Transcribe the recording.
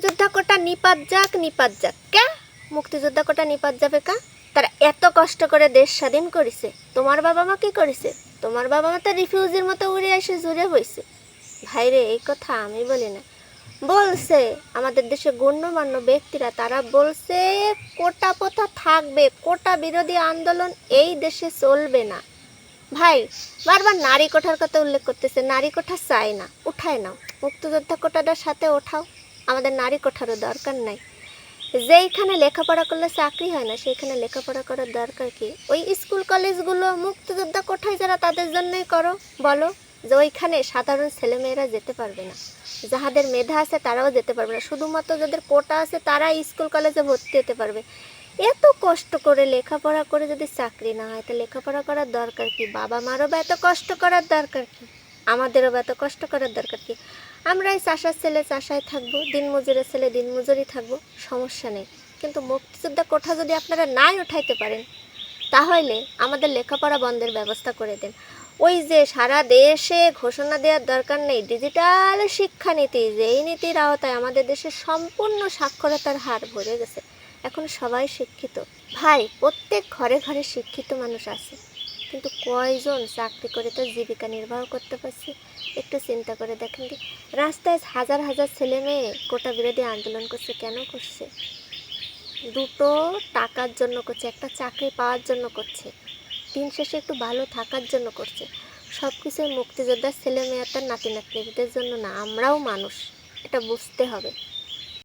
মুক্তিযোদ্ধা কোটা নিপাত যাক নিপাত যাক কে মুক্তিযোদ্ধা কোটা নিপাত যাবে কা? তারা এত কষ্ট করে দেশ স্বাধীন করেছে, তোমার বাবা মা কি করেছে? তোমার বাবা মা তো রিফিউজির মতো উড়ে এসে জুড়ে হয়েছে ভাইরে, এই কথা আমি বলি না। বলছে, আমাদের দেশে গণ্যমান্য ব্যক্তিরা, তারা বলছে, কোটা প্রথা থাকবে, কোটা বিরোধী আন্দোলন এই দেশে চলবে না। ভাই, বারবার নারী কোঠার কথা উল্লেখ করতেছে, নারী কোঠা চাই না, উঠায় নাও। মুক্তিযোদ্ধা কোটাটার সাথে ওঠাও। আমাদের নারী কোঠারও দরকার নাই। যেইখানে লেখাপড়া করলে চাকরি হয় না, সেইখানে লেখাপড়া করার দরকার কি? ওই স্কুল কলেজগুলো মুক্তিযোদ্ধা কোঠায় যারা তাদের জন্যই করো, বলো যে ওইখানে সাধারণ ছেলেমেয়েরা যেতে পারবে না। যাহাদের মেধা আছে তারাও যেতে পারবে না। শুধুমাত্র যাদের কোটা আছে তারা স্কুল কলেজে ভর্তি হতে পারবে। এত কষ্ট করে লেখাপড়া করে যদি চাকরি না হয়, তো লেখাপড়া করার দরকার কি? বাবা মারও বা এত কষ্ট করার দরকার কি? আমাদেরও এত কষ্ট করার দরকার কি? আমরা এই চাষার ছেলে চাষায় থাকব, দিন মজুরের ছেলে, দিন মজুরি থাকব, সমস্যা নেই। কিন্তু মুক্তিযোদ্ধা কোঠা যদি আপনারা নাই উঠাইতে পারেন, তাহলে আমাদের লেখাপড়া বন্ধের ব্যবস্থা করে দেন। ওই যে সারা দেশে ঘোষণা দেওয়ার দরকার নেই, ডিজিটাল শিক্ষানীতি যে এই নীতির আওতায় আমাদের দেশে সম্পূর্ণ সাক্ষরতার হার ভরে গেছে, এখন সবাই শিক্ষিত। ভাই, প্রত্যেক ঘরে ঘরে শিক্ষিত মানুষ আছে। কিন্তু কয়জন চাকরি করে তো জীবিকা নির্বাহ করতে পারছে? একটু চিন্তা করে দেখেন কি। রাস্তায় হাজার হাজার ছেলে মেয়ে কোটা বিরোধী আন্দোলন করছে, কেন করছে? দুটো টাকার জন্য করছে, একটা চাকরি পাওয়ার জন্য করছে। দিন শেষে একটু ভালো থাকার জন্য করছে। সব কিছুই মুক্তিযোদ্ধার ছেলে মেয়ে তার নাতি নাতনিদের জন্য না, আমরাও মানুষ, এটা বুঝতে হবে।